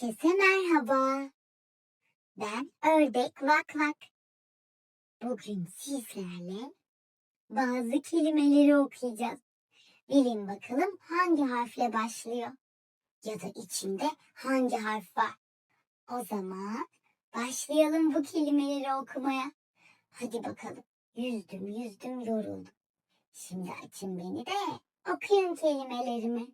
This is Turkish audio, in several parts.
Herkese merhaba. Ben Ördek Vak Vak. Bugün sizlerle bazı kelimeleri okuyacağız. Bilin bakalım hangi harfle başlıyor? Ya da içinde hangi harf var? O zaman başlayalım bu kelimeleri okumaya. Hadi bakalım. Yüzdüm yüzdüm yoruldum. Şimdi açın beni de okuyun kelimelerimi.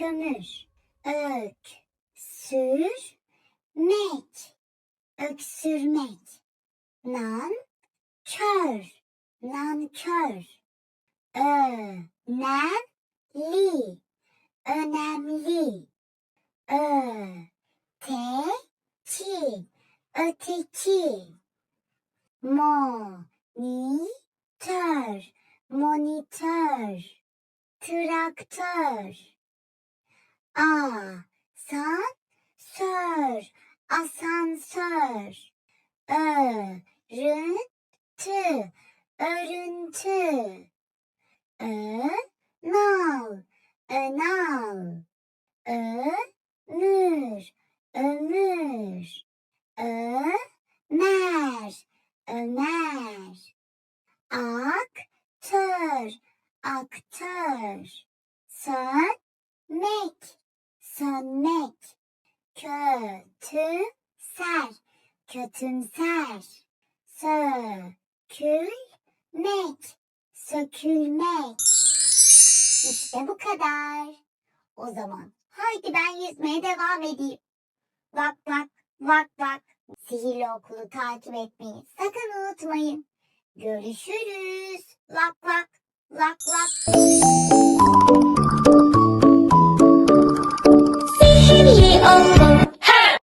Kömür, ök, sür, mek, öksürmek, nan, kör, nankör, önemli, önemli, öteki, öteki, monitör, monitör. Traktör. Asansör, asansör. Örüntü, örüntü. Önal, önal. Ömür, ömür. Ömer, ömer. Aktör, aktör. Sönmek, sönmek. Kötümser, kötümser. Sökülmek, sökülmek. İşte bu kadar. O zaman haydi ben yüzmeye devam edeyim. Vak vak, vak vak. Sihirli okulu takip etmeyi sakın unutmayın. Görüşürüz. Vak vak, vak vak.